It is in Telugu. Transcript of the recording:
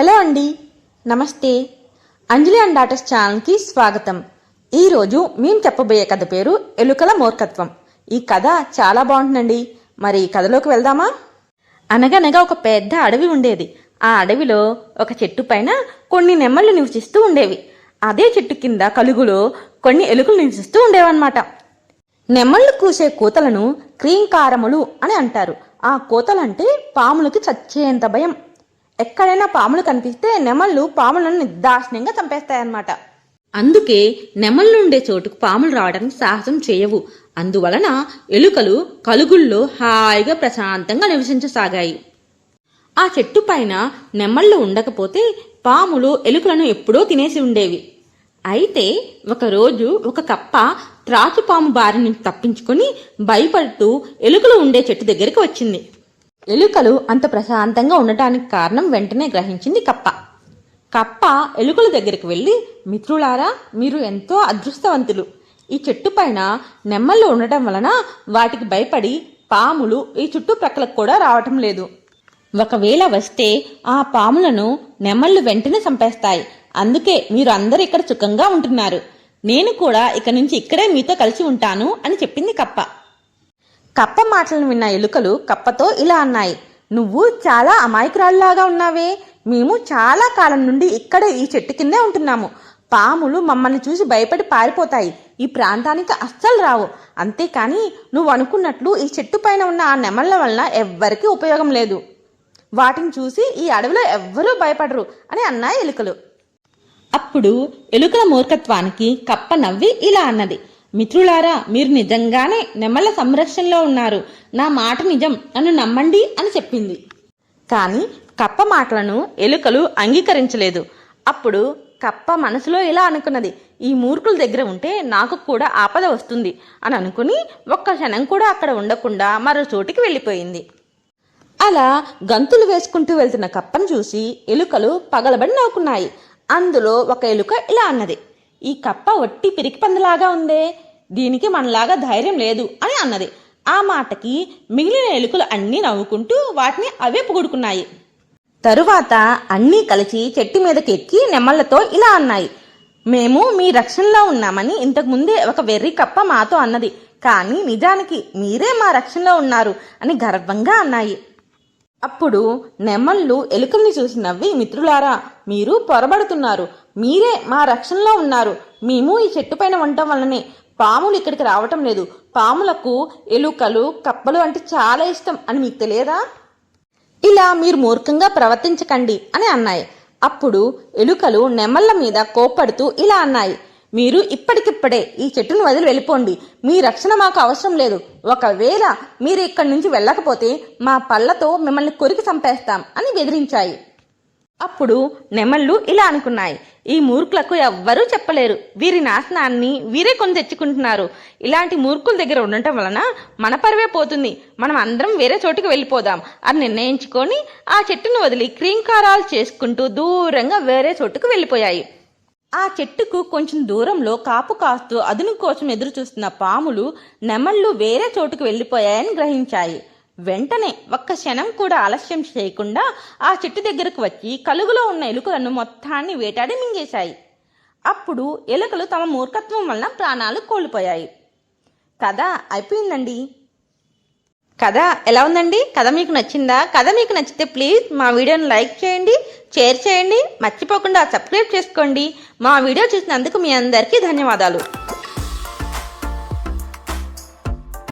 హలో అండి. నమస్తే. అంజలి అండ్ డాటర్స్ ఛానల్కి స్వాగతం. ఈరోజు మేము చెప్పబోయే కథ పేరు ఎలుకల మూర్ఖత్వం. ఈ కథ చాలా బాగుంటుందండి. మరి ఈ కథలోకి వెళ్దామా? అనగనగా ఒక పెద్ద అడవి ఉండేది. ఆ అడవిలో ఒక చెట్టు పైన కొన్ని నెమ్మళ్ళు నివసిస్తూ ఉండేవి. అదే చెట్టు కింద కలుగులో కొన్ని ఎలుకలు నివసిస్తూ ఉండేవన్నమాట. నెమ్మళ్ళు కూసే కూతలను క్రీంకారములు అని అంటారు. ఆ కూతలంటే పాములకి చచ్చేంత భయం. ఎక్కడైనా పాములు కనిపిస్తే నెమళ్ళు పాములను నిర్దాక్షిణ్యంగా చంపేస్తాయన్నమాట. అందుకే నెమళ్ళు ఉండే చోటుకు పాములు రావడానికి సాహసం చేయవు. అందువలన ఎలుకలు కలుగుల్లో హాయిగా ప్రశాంతంగా నివసించసాగాయి. ఆ చెట్టు పైన నెమళ్ళు ఉండకపోతే పాములు ఎలుకలను ఎప్పుడో తినేసి ఉండేవి. అయితే ఒకరోజు ఒక కప్ప త్రాచుపాము బారి నుంచి తప్పించుకొని భయపడుతూ ఎలుకలు ఉండే చెట్టు దగ్గరికి వచ్చింది. ఎలుకలు అంత ప్రశాంతంగా ఉండటానికి కారణం వెంటనే గ్రహించింది కప్ప. కప్ప ఎలుకల దగ్గరికి వెళ్ళి మిత్రులారా మీరు ఎంతో అదృష్టవంతులు. ఈ చెట్టు పైన నెమ్మళ్ళు ఉండటం వలన వాటికి భయపడి పాములు ఈ చుట్టుప్రక్కలకు కూడా రావటం లేదు. ఒకవేళ వస్తే ఆ పాములను నెమళ్ళు వెంటనే చంపేస్తాయి. అందుకే మీరు అందరూ ఇక్కడ సుఖంగా ఉంటున్నారు. నేను కూడా ఇక నుంచి ఇక్కడే మీతో కలిసి ఉంటాను అని చెప్పింది కప్ప. కప్ప మాటలను విన్న ఎలుకలు కప్పతో ఇలా అన్నాయి నువ్వు చాలా అమాయకురాల్లాగా ఉన్నావే. మేము చాలా కాలం నుండి ఇక్కడ ఈ చెట్టు కిందే ఉంటున్నాము. పాములు మమ్మల్ని చూసి భయపడి పారిపోతాయి. ఈ ప్రాంతానికి అస్సలు రావు. అంతేకాని నువ్వు అనుకున్నట్లు ఈ చెట్టు పైన ఉన్న ఆ నెమళ్ళ వలన ఎవ్వరికీ ఉపయోగం లేదు. వాటిని చూసి ఈ అడవిలో ఎవ్వరూ భయపడరు అని అన్నాయి ఎలుకలు. అప్పుడు ఎలుకల మూర్ఖత్వానికి కప్ప నవ్వి ఇలా అన్నది మిత్రులారా మీరు నిజంగానే నెమళ్ళ సంరక్షణలో ఉన్నారు. నా మాట నిజం నన్ను నమ్మండి అని చెప్పింది. కానీ కప్ప మాటలను ఎలుకలు అంగీకరించలేదు. అప్పుడు కప్ప మనసులో ఇలా అనుకున్నది ఈ మూర్ఖుల దగ్గర ఉంటే నాకు కూడా ఆపద వస్తుంది అని అనుకుని ఒక్క క్షణం కూడా అక్కడ ఉండకుండా మరో చోటికి వెళ్ళిపోయింది. అలా గంతులు వేసుకుంటూ వెళ్తున్న కప్పను చూసి ఎలుకలు పగలబడి నవ్వుకున్నాయి. అందులో ఒక ఎలుక ఇలా అన్నది ఈ కప్ప ఒట్టి పిరికి పందిలాగా ఉందే? దీనికి మనలాగా ధైర్యం లేదు అని అన్నది. ఆ మాటకి మిగిలిన ఎలుకలు అన్నీ నవ్వుకుంటూ వాటిని అవే పొగుడుకున్నాయి. తరువాత అన్నీ కలిసి చెట్టు మీదకి ఎక్కి నెమళ్ళతో ఇలా అన్నాయి. మేము మీ రక్షణలో ఉన్నామని ఇంతకుముందే ఒక వెర్రి కప్ప మాతో అన్నది. కానీ నిజానికి మీరే మా రక్షణలో ఉన్నారు అని గర్వంగా అన్నాయి. అప్పుడు నెమళ్ళు ఎలుకల్ని చూసి నవ్వి మిత్రులారా మీరు పొరబడుతున్నారు. మీరే మా రక్షణలో ఉన్నారు. మేము ఈ చెట్టు పైన ఉండటం వల్లనే పాములు ఇక్కడికి రావటం లేదు. పాములకు ఎలుకలు కప్పలు అంటే చాలా ఇష్టం అని మీకు తెలియదా? ఇలా మీరు మూర్ఖంగా ప్రవర్తించకండి అని అన్నాయి. అప్పుడు ఎలుకలు నెమళ్ళ మీద కోప్పడుతూ ఇలా అన్నాయి. మీరు ఇప్పటికిప్పుడే ఈ చెట్టును వదిలి వెళ్ళిపోండి. మీ రక్షణ మాకు అవసరం లేదు. ఒకవేళ మీరు ఇక్కడి నుంచి వెళ్ళకపోతే మా పళ్ళతో మిమ్మల్ని కొరికి చంపేస్తాం అని బెదిరించాయి. అప్పుడు నెమళ్ళు ఇలా అనుకున్నాయి. ఈ మూర్ఖులకు ఎవ్వరూ చెప్పలేరు. వీరి నాశనాన్ని వీరే కొని తెచ్చుకుంటున్నారు. ఇలాంటి మూర్ఖుల దగ్గర ఉండటం వలన మన పరువే పోతుంది. మనం అందరం వేరే చోటుకి వెళ్ళిపోదాం అని నిర్ణయించుకొని ఆ చెట్టును వదిలి క్రీంకారాలు చేసుకుంటూ దూరంగా వేరే చోటుకు వెళ్ళిపోయాయి. ఆ చెట్టుకు కొంచెం దూరంలో కాపు కాస్తూ అదును కోసం ఎదురు చూస్తున్న పాములు నెమళ్ళు వేరే చోటుకు వెళ్ళిపోయాయని గ్రహించాయి. వెంటనే ఒక్క క్షణం కూడా ఆలస్యం చేయకుండా ఆ చెట్టు దగ్గరకు వచ్చి కలుగులో ఉన్న ఎలుకలను మొత్తాన్ని వేటాడి మింగేశాయి. అప్పుడు ఎలుకలు తమ మూర్ఖత్వం వలన ప్రాణాలు కోల్పోయాయి. కథ అయిపోయిందండి. కథ ఎలా ఉందండి? కథ మీకు నచ్చిందా? కథ మీకు నచ్చితే ప్లీజ్ మా వీడియోని లైక్ చేయండి షేర్ చేయండి మర్చిపోకుండా సబ్స్క్రైబ్ చేసుకోండి. మా వీడియో చూసినందుకు మీ అందరికీ ధన్యవాదాలు.